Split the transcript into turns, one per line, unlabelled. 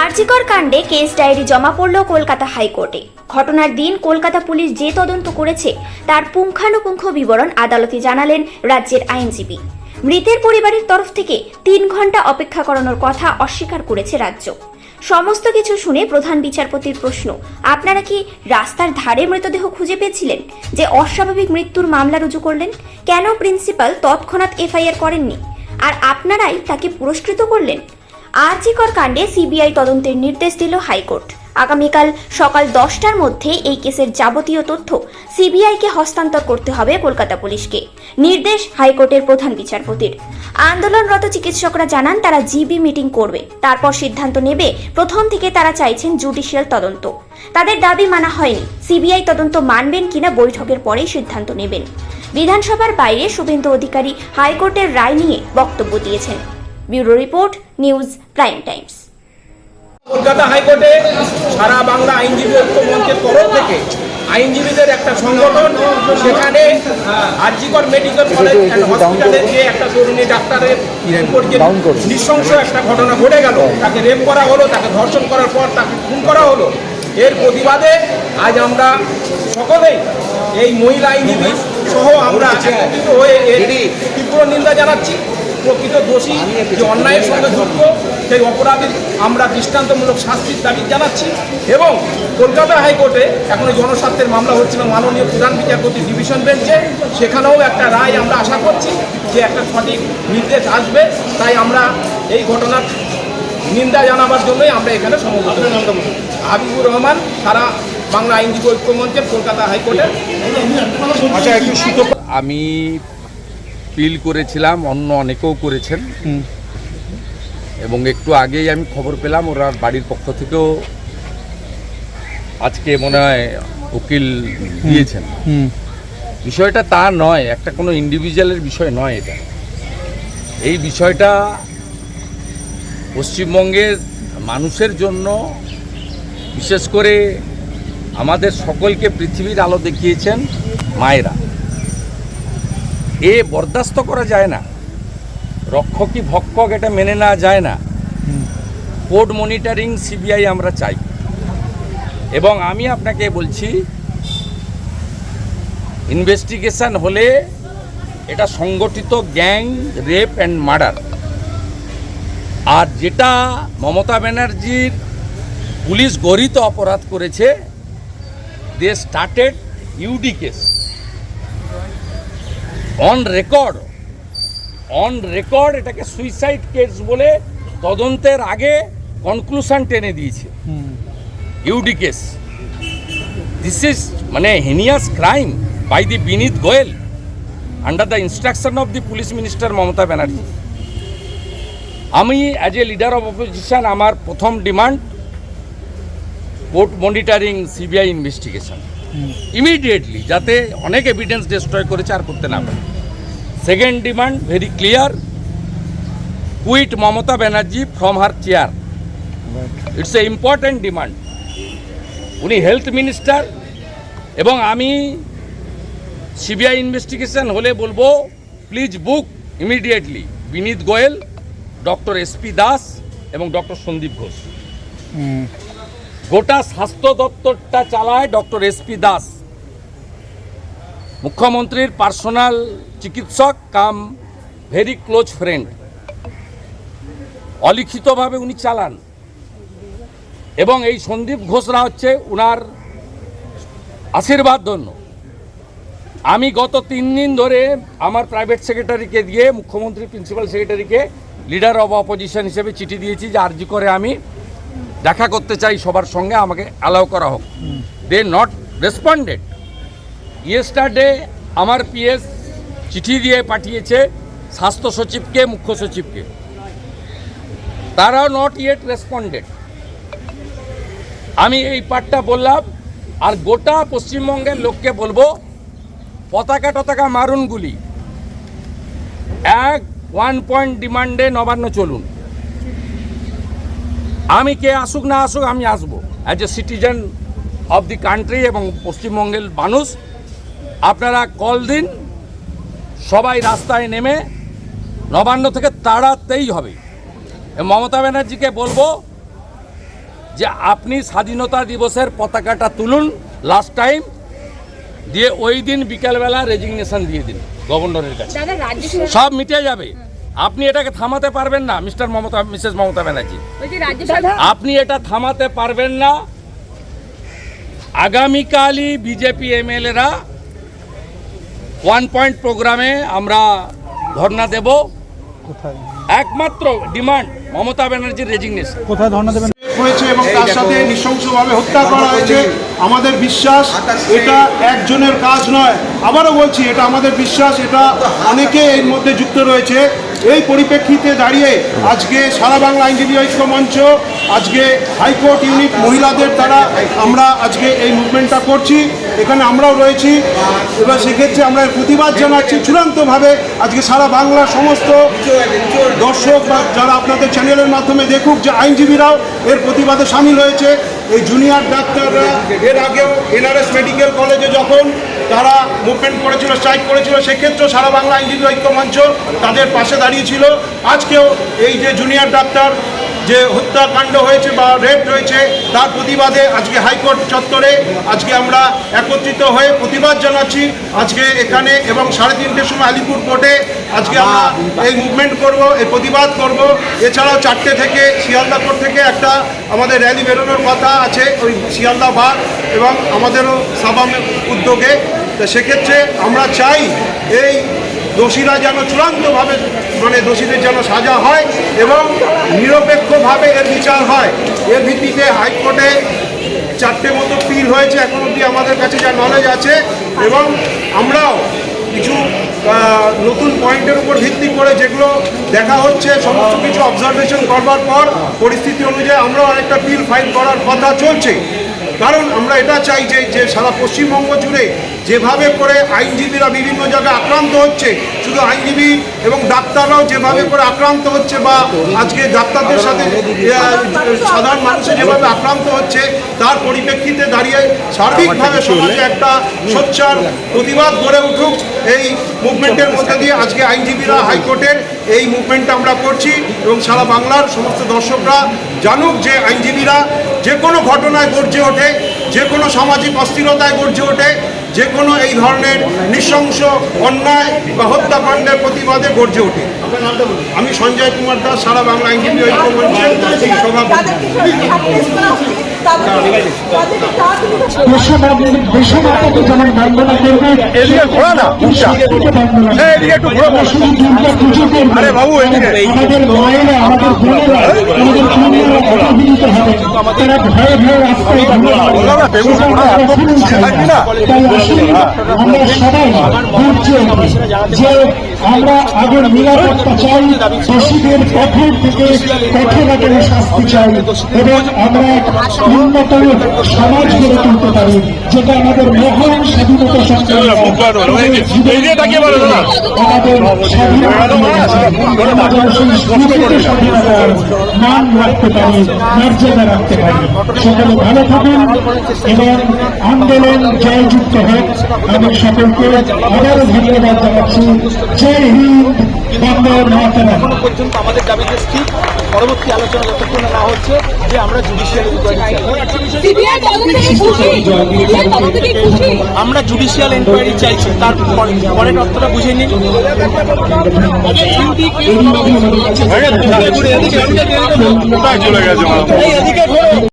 আরজিকর কাণ্ডে case diary জমা পড়ল কলকাতা হাইকোর্টে। ঘটনার দিন কলকাতা পুলিশ যে তদন্ত করেছে, তার পুঙ্খানুপুঙ্খ বিবরণ আদালতে জানালেন রাজ্যের আইনজীবী। মৃতের পরিবারের তরফ থেকে তিন ঘণ্টা অপেক্ষা করানোর কথা অস্বীকার করেছে রাজ্য। সমস্ত কিছু শুনে প্রধান বিচারপতির প্রশ্ন, আপনারা কি রাস্তার ধারে মৃতদেহ খুঁজে পেয়েছিলেন? যে অস্বাভাবিক মৃত্যুর মামলা রুজু করলেন? কেন প্রিন্সিপাল তৎক্ষণাৎ এফআইআর করেননি? আর আপনারাই তাকে পুরস্কৃত করলেন? আরজিকর কাণ্ডে সিবিআই তদন্তের নির্দেশ দিল হাইকোর্ট। আগামীকাল সকাল দশটার মধ্যে এই কেসের যাবতীয় তথ্য সিবিআইকে হস্তান্তর করতে হবে কলকাতা পুলিশকে। নির্দেশ হাইকোর্টের প্রধান বিচারপতির। আন্দোলনরত চিকিৎসকরা জানান তারা জিবি মিটিং করবে। তারপর সিদ্ধান্ত নেবে প্রথম থেকে তারা চাইছেন জুডিশিয়াল তদন্ত। তাদের দাবি মানা হয়নি। সিবিআই তদন্ত মানবেন কিনা বৈঠকের পরেই সিদ্ধান্ত নেবেন। বিধানসভার বাইরে শুভেন্দু অধিকারী হাইকোর্টের রায় নিয়ে বক্তব্য দিয়েছেন। Bureau report news prime times
Kolkata হাইকোর্টে সারা বাংলা আইনজীবী ঐক্য মঞ্চের তরফ থেকে আইনজীবীদের একটা সংগঠন সেখানে আরজিকর মেডিকেল কলেজ অ্যান্ড হসপিটালের যে একটা তরুণী ডাক্তারের উপর যে নৃশংস একটা ঘটনা ঘটে গেল তাকে রেপ করা হলো তাকে ধর্ষণ করার পর তাকে খুন করা হলো। এর প্রতিবাদে আজ আমরা সকলেই এই মহিলা আইনজীবী সহ আমরা একত্রিত হয়ে এর তীব্র নিন্দা জানাচ্ছি। প্রকৃত দোষী যে অন্যায়ের সঙ্গে যুক্ত সেই অপরাধীর আমরা দৃষ্টান্তমূলক শাস্তির দাবি জানাচ্ছি এবং কলকাতা হাইকোর্টে এখন জনস্বার্থের মামলা হচ্ছিল মাননীয় প্রধান বিচারপতি ডিভিশন বেঞ্চে। সেখানেও একটা রায় আমরা আশা করছি যে একটা সঠিক নির্দেশ আসবে। তাই আমরা এই ঘটনার নিন্দা জানাবার জন্যই আমরা এখানে সমবেত হাবিবুর রহমান সারা বাংলা আইনজীবী ঐক্য মঞ্চের কলকাতা হাইকোর্টের।
আচ্ছা সুতো
আমি পিল করেছিলাম অন্য অনেকেও করেছেন। এবং একটু আগেই আমি খবর পেলাম ওরা বাড়ির পক্ষ থেকেও আজকে মনে হয় উকিল দিয়েছেন। বিষয়টা তা নয় একটা কোনো ইন্ডিভিজুয়ালের বিষয় নয় এটা। এই বিষয়টা পশ্চিমবঙ্গের মানুষের জন্য বিশেষ করে আমাদের সকলকে পৃথিবীর আলো দেখিয়েছেন মায়েরা। এ বরদাস্ত করা যায় না। রক্ষকই ভক্ষক এটা মেনে নেওয়া যায় না। কোর্ট মনিটরিং সিবিআই আমরা চাই। এবং আমি আপনাকে বলছি, ইনভেস্টিগেশন হলে এটা সংগঠিত গ্যাং, রেপ অ্যান্ড মার্ডার। আর যেটা মমতা ব্যানার্জির পুলিশ গরিত অপরাধ করেছে, they started UD case. On record on record এটাকে সুইসাইড কেস বলে তদন্তের আগে কনক্লুশন টেনে দিয়েছে। ইউডি কেস দিস ইজ মানে heinous crime by the Vineet Goyal under the instruction of the police minister Mamata Banerjee আমি as a leader of opposition আমার প্রথম demand court monitoring CBI investigation immediately যাতে অনেক evidence destroy করেছে আর করতে না পারে। Second demand very clear quit Mamata Banerjee from her chair it's a important demand উনি হেলথ মিনিস্টার এবং আমি সিবিআই ইনভেস্টিগেশন হলে বলব please book immediately Vineet Goel doctor SP Das এবং ডক্টর সন্দীপ ঘোষ গোটা স্বাস্থ্য দপ্তরটা চালায় ডক্টর এসপি দাস মুখ্যমন্ত্রীর পার্সোনাল চিকিৎসক কাম ভেরি ক্লোজ ফ্রেন্ড অলিখিতভাবে উনি চালান। এবং এই সন্দীপ ঘোষরা হচ্ছে উনার আশীর্বাদ ধন্য। আমি গত তিন দিন ধরে আমার প্রাইভেট সেক্রেটারিকে দিয়ে, মুখ্যমন্ত্রী প্রিন্সিপাল সেক্রেটারিকে লিডার অব অপোজিশন হিসেবে চিঠি দিয়েছি যে আর্জি করে আমি দেখা করতে চাই সবার সঙ্গে, আমাকে অ্যালাউ করা হোক। দে নট রেসপন্ডেড ইয়েস্টারডে আমার পিএস চিঠি দিয়ে পাঠিয়েছে স্বাস্থ্য সচিবকে, মুখ্য সচিবকে। তারাও নট ইয়েট রেসপন্ডেড আমি এই পার্টটা বললাম, আর গোটা পশ্চিমবঙ্গের লোককে বলব, পতাকা টতাকা মারুন গুলি। এক ওয়ান পয়েন্ট ডিমান্ডে নবান্ন চলুন। আমি কে আসুক না আসুক, আমি আসব। As a citizen of the country এবং পশ্চিমবঙ্গের মানুষ, আপনারা কল দিন। সবাই রাস্তায় নেমে নবান্ন থেকে তাড়াতেই হবে। মমতা ব্যানার্জিকে বলব যে আপনি স্বাধীনতা দিবসের পতাকাটা তুলুন লাস্ট টাইম দিয়ে ওই দিন বিকালবেলা রেজিগনেশন দিয়ে দিন গভর্নরের কাছে।
দাদা রাজ্য সরকার
সব মিটে যাবে। আপনি এটাকে থামাতে পারবেন না মিস্টার মমতা মিসেস মমতা ব্যানার্জি। আপনি এটা থামাতে পারবেন না। আগামীকালই বিজেপি এমএলএরা ওয়ান পয়েন্ট প্রোগ্রামে আমরা ধর্ণা দেব।
কোথায়?
একমাত্র ডিমান্ড মমতা ব্যানার্জির রেজিগনেশন
কোথায় ধর্ণা দেবেন? হয়েছে এবং তার সাথে নৃশংসভাবে হত্যা করা হয়েছে। আমাদের বিশ্বাস এটা একজনের কাজ নয়। আবারও বলছি এটা আমাদের বিশ্বাস এটা অনেকে এর মধ্যে যুক্ত রয়েছে। এই পরিপ্রেক্ষিতে দাঁড়িয়ে আজকে সারা বাংলা আইনজীবী ঐক্য মঞ্চ, আজকে হাইকোর্ট ইউনিট মহিলাদের দ্বারা আমরা আজকে এই মুভমেন্টটা করছি। এখানে আমরাও রয়েছি। এবার সেক্ষেত্রে আমরা প্রতিবাদ জানাচ্ছি চূড়ান্তভাবে আজকে সারা বাংলার সমস্ত দর্শক বা যারা আপনাদের চ্যানেলের মাধ্যমে দেখুক যে আইনজীবীরাও এর প্রতিবাদে সামিল হয়েছে। এই জুনিয়র ডাক্তাররা এর আগেও এনআরএস মেডিকেল কলেজে যখন তারা মুভমেন্ট করেছিল স্ট্রাইক করেছিল, সেক্ষেত্রেও সারা বাংলা আইনজীবী ঐক্য মঞ্চ তাদের পাশে দাঁড়িয়েছিল আজকেও এই যে জুনিয়র ডাক্তার যে হত্যাকাণ্ড হয়েছে বা রেপ হয়েছে তার প্রতিবাদে আজকে হাইকোর্ট চত্বরে আজকে আমরা একত্রিত হয়ে প্রতিবাদ জানাচ্ছি আজকে এখানে এবং সাড়ে তিনটের সময় আলিপুর কোর্টে আজকে আমরা এই মুভমেন্ট করব, এই প্রতিবাদ করব। এছাড়াও চারটে থেকে শিয়ালদা কোর্ট থেকে একটা আমাদের র্যালি বেরোনোর কথা আছে, ওই শিয়ালদা বার এবং আমাদেরও সাবাম উদ্যোগে। তো সেক্ষেত্রে আমরা চাই এই দোষীরা যেন চূড়ান্তভাবে মানে দোষীদের যেন সাজা হয় এবং নিরপেক্ষভাবে এর বিচার হয়। এর ভিত্তিতে হাইকোর্টে চারটে মতো পিল হয়েছে এখন অবধি আমাদের কাছে যা নলেজ আছে এবং আমরাও কিছু নতুন পয়েন্টের উপর ভিত্তি করে যেগুলো দেখা হচ্ছে, সমস্ত কিছু অবজারভেশন করবার পর পরিস্থিতি অনুযায়ী আমরাও আরেকটা পিল ফাইল করার কথা চলছে। কারণ আমরা এটা চাই যে সারা পশ্চিমবঙ্গ জুড়ে যেভাবে করে আইনজীবীরা বিভিন্ন জায়গায় আক্রান্ত হচ্ছে শুধু আইনজীবী এবং ডাক্তাররাও যেভাবে করে আক্রান্ত হচ্ছে বা আজকে ডাক্তারদের সাথে সাধারণ মানুষের যেভাবে আক্রান্ত হচ্ছে তার পরিপ্রেক্ষিতে দাঁড়িয়ে সার্বিকভাবে সমাজে একটা সোচ্চার প্রতিবাদ গড়ে উঠুক এই মুভমেন্টের মধ্যে দিয়ে আজকে আইনজীবীরা হাইকোর্টের এই মুভমেন্টটা আমরা করছি এবং সারা বাংলার সমস্ত দর্শকরা জানুক যে আইনজীবীরা যে কোনো ঘটনায় গর্জে ওঠে। যে কোনো সামাজিক অস্থিরতায় গর্জে ওঠে, যে কোনো এই ধরনের নৃশংস অন্যায় বা হত্যাকাণ্ডের প্রতিবাদে গর্জে ওঠে। আমি সঞ্জয় কুমার দাস, সারা বাংলা মঞ্চের সভাপতি।
যে আমরা আগের নিরাপত্তা চাই দোষীদের কঠোর থেকে কঠোরতম শাস্তি চাই এবং আমরা সমাজ গড়ে তুলতে পারি যেটা আমাদের মহান স্বাধীনতা সংগ্রাম আমাদের স্বাধীনতা মান রাখতে পারি মর্যাদা রাখতে পারি। সকলে ভালো থাকুন এবং আন্দোলন জয়যুক্ত হোক। আমি সকলকে আবারও ধন্যবাদ জানাচ্ছি। জয় হিন্দ।
এখনও পর্যন্ত আমাদের দাবিতে স্থির পরবর্তী আলোচনা যতক্ষণ না হচ্ছে যে আমরা জুডিশিয়াল আমরা জুডিশিয়াল এনকোয়ারি চাইছি তার পরে- পরের অর্থটা বুঝে নিন
চলে গেছে